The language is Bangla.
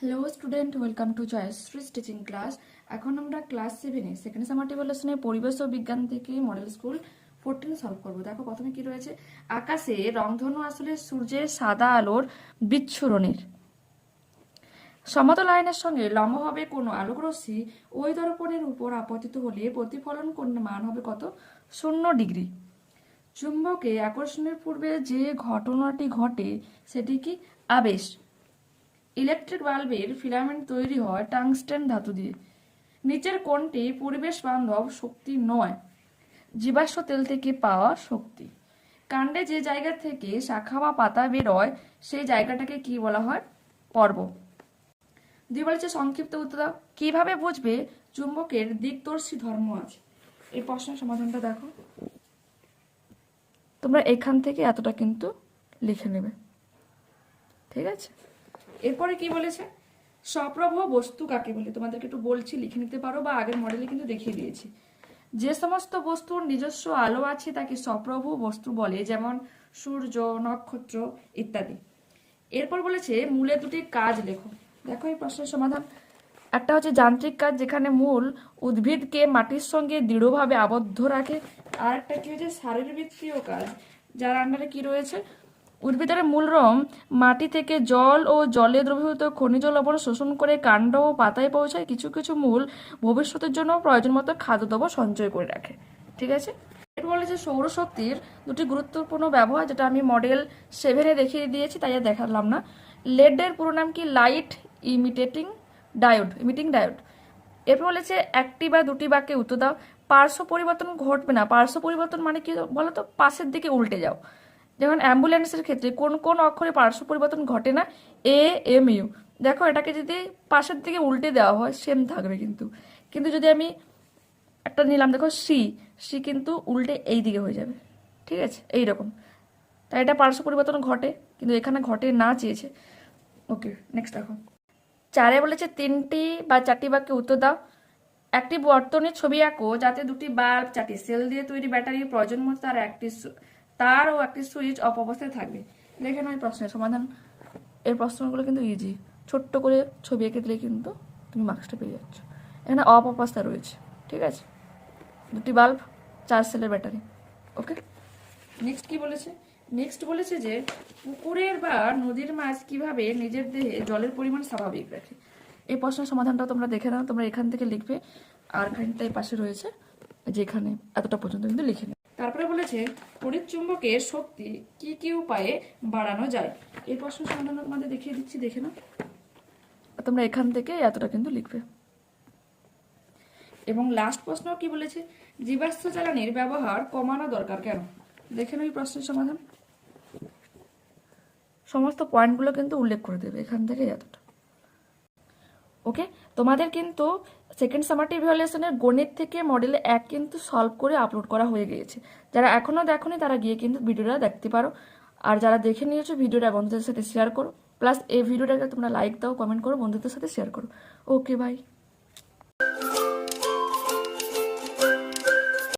Hello student welcome to Jayashree teaching class এখন আমরা ক্লাস সেভেনে সেকেন্ড সামার টেবলেশনে পরিবেশ ও বিজ্ঞান থেকে মডেল স্কুল ফোরটিন সলভ করব। দেখো প্রথমে কি রয়েছে? আকাশে রংধনু আসলে সূর্যের সাদা আলোর বিচ্ছুরণের। সমতল আয়নের সঙ্গে লম্বভাবে কোনো আলোক রশ্মি ওই দর্পণের উপর আপতিত হলে প্রতিফলন কোণের মান হবে কত? শূন্য ডিগ্রি। চুম্বকে আকর্ষণের পূর্বে যে ঘটনাটি ঘটে, সেটি কি? আবেশ। ইলেকট্রিক বাল্বের ফিলামেন্ট তৈরি হয় টাংস্টেন ধাতু দিয়ে। নিচের কোনটি পরিবেশ বান্ধব শক্তি নয়, জীবাশ্ম তেল থেকে পাওয়া শক্তি। কাণ্ডে যে জায়গা থেকে শাখা বা পাতা বেরোয়, সেই জায়গাটাকে কি বলা হয়? পর্ব। দুই বলেছে সংক্ষিপ্ত উত্তর কীভাবে বুঝবে চুম্বকের দিকদর্শী ধর্ম আছে? এই প্রশ্নের সমাধানটা দেখো। তোমরা এখান থেকে এতটা কিন্তু লিখে নেবে। ঠিক আছে? এরপরে কি বলেছে? সপ্রভ বস্তু কাকে বলে? তোমাদেরকে একটু বলছি, লিখে নিতে পারো বা আগের মডেলে কিন্তু দেখিয়ে দিয়েছি। যে সমস্ত বস্তুর নিজস্ব আলো আছে তাকে সপ্রভ বস্তু বলে, যেমন সূর্য, নক্ষত্র ইত্যাদি। এরপর বলেছে, মূলে দুটি কাজ লেখো। দেখো এই প্রশ্নের সমাধান। একটা হচ্ছে যান্ত্রিক কাজ, যেখানে মূল উদ্ভিদকে মাটির সঙ্গে দৃঢ়ভাবে আবদ্ধ রাখে। আর একটা কি হচ্ছে? শারীরবৃত্তীয় কাজ। যার আন্ডারে কি রয়েছে? উদ্ভিদের মূল মূলরম মাটি থেকে জল ও জলে দ্রবীভূত খনিজ লবণ শোষণ করে কাণ্ড ও পাতায় পৌঁছায় কিছু কিছু মূল ভবিষ্যতের জন্য প্রয়োজন মতো খাদ্যদ্রব্য সঞ্চয় করে রাখে। ঠিক আছে? এর বলে যে সৌরশক্তির দুটি গুরুত্বপূর্ণ ব্যবহার, যেটা আমি মডেল সেভেনে দেখিয়ে দিয়েছি, তাই আর দেখালাম না। লেডের পুরো নাম কি? Light imitating diode, emitting diode. এরপর বলেছে একটি বা দুটি বাক্যে উত্তর দাও। পার্শ্ব পরিবর্তন ঘটবে না। পার্শ্ব পরিবর্তন মানে কি বলো তো পাশের দিকে উল্টে যাও। যেমন অ্যাম্বুলেন্সের ক্ষেত্রে কোন কোন অক্ষরে পার্শ্ব পরিবর্তন ঘটে না? এ এম ইউ দেখো, এটাকে যদি পাশের দিকে উল্টে দেওয়া হয় সেম থাকবে কিন্তু। কিন্তু যদি আমি একটা নিলাম, দেখো সি সি কিন্তু উল্টে এই দিকে হয়ে যাবে। ঠিক আছে? এই রকম তাই এটা পার্শ্ব পরিবর্তন ঘটে, কিন্তু এখানে ঘটে না চেয়েছে। ওকে নেক্সট দেখো। চারে বলেছে তিনটি বা চারটি বাক্যে উত্তর দাও। একটি বর্তনের ছবি আঁকো, যাতে দুটি বাল্ব, চারটি সেল দিয়ে তৈরি ব্যাটারির প্রয়োজন মতো তার একটি সু- তার একটি সুইচ অফ অবস্থায় থাকবে। দেখে নয় প্রশ্নের সমাধান। এর প্রশ্নগুলো কিন্তু ইজি ছোট্ট করে ছবি এঁকে দিলে কিন্তু তুমি মার্কসটা পেয়ে যাচ্ছ। এখানে অফ অবস্থা রয়েছে। ঠিক আছে? দুটি বাল্ব চার সেলের ব্যাটারি ওকে নেক্সট কি বলেছে? নেক্সট বলেছে যে পুকুরের বা নদীর মাছ কীভাবে নিজের দেহে জলের পরিমাণ স্বাভাবিক রাখে? এই প্রশ্নের সমাধানটা তোমরা দেখে নাও। তোমরা এখান থেকে লিখবে। আর খানিকটাই পাশে রয়েছে। যে এখানে এতটা পর্যন্ত কিন্তু লিখে তারপরে বলেছে তড়িৎ চুম্বকের শক্তি কি কি উপায়ে বাড়ানো যায়? এই প্রশ্ন সমাধান তোমাদের দেখিয়ে দিচ্ছি, দেখে আর তোমরা এখান থেকে এতটা কিন্তু লিখবে। এবং লাস্ট প্রশ্ন কি বলেছে, জীবাশ্ম জ্বালানির ব্যবহার কমানো দরকার কেন? দেখে এই প্রশ্নের সমাধান। সমস্ত পয়েন্টগুলো কিন্তু উল্লেখ করে দেবে, এখান থেকে এতটা। ওকে তোমাদের কিন্তু সেকেন্ড সামার ইভ্যালুয়েশনের গণিত থেকে মডেল এক কিন্তু সলভ করে আপলোড করা হয়ে গিয়েছে। যারা এখনও দেখোনি, তারা গিয়ে কিন্তু ভিডিওটা দেখতে পারো। আর যারা দেখে নিয়েছো, ভিডিওটা বন্ধুদের সাথে শেয়ার করো। প্লাস এই ভিডিওটাকে তোমরা লাইক দাও কমেন্ট করো, বন্ধুদের সাথে শেয়ার করো। Okay bye